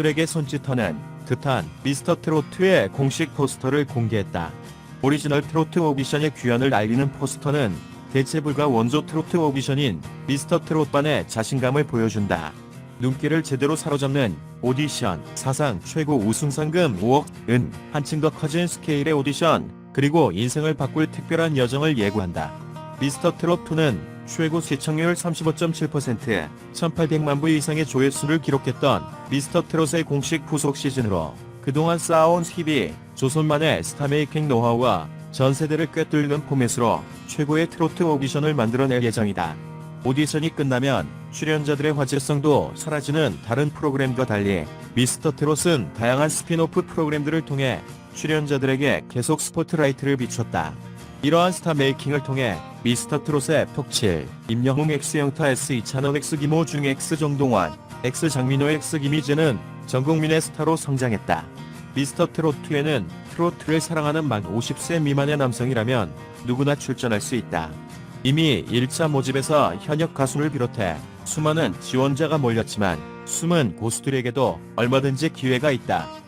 가수들에게 손짓하는 듯한 미스터 트로트의 공식 포스터를 공개했다. 오리지널 트로트 오디션의 귀환을 알리는 포스터는 대체 불가 원조 트로트 오디션인 미스터 트롯반의 자신감을 보여준다. 눈길을 제대로 사로잡는 오디션, 사상 최고 우승 상금 5억, 은, 한층 더 커진 스케일의 오디션, 그리고 인생을 바꿀 특별한 여정을 예고한다. 미스터 트롯2는 최고 시청률 35.7%, 1800만 부 이상의 조회수를 기록했던 미스터 트롯의 공식 후속 시즌으로 그동안 쌓아온 힙이 조선만의 스타메이킹 노하우와 전 세대를 꿰뚫는 포맷으로 최고의 트로트 오디션을 만들어낼 예정이다. 오디션이 끝나면 출연자들의 화제성도 사라지는 다른 프로그램과 달리 미스터 트롯은 다양한 스피노프 프로그램들을 통해 출연자들에게 계속 스포트라이트를 비췄다. 이러한 스타 메이킹을 통해 미스터 트롯의 톡칠, 임영웅 X영타 S 이찬원 X 김호 중 X 정동환, X 장민호 X 김희재는 전 국민의 스타로 성장했다. 미스터 트롯2에는 트로트를 사랑하는 만 50세 미만의 남성이라면 누구나 출전할 수 있다. 이미 1차 모집에서 현역 가수를 비롯해 수많은 지원자가 몰렸지만 숨은 고수들에게도 얼마든지 기회가 있다.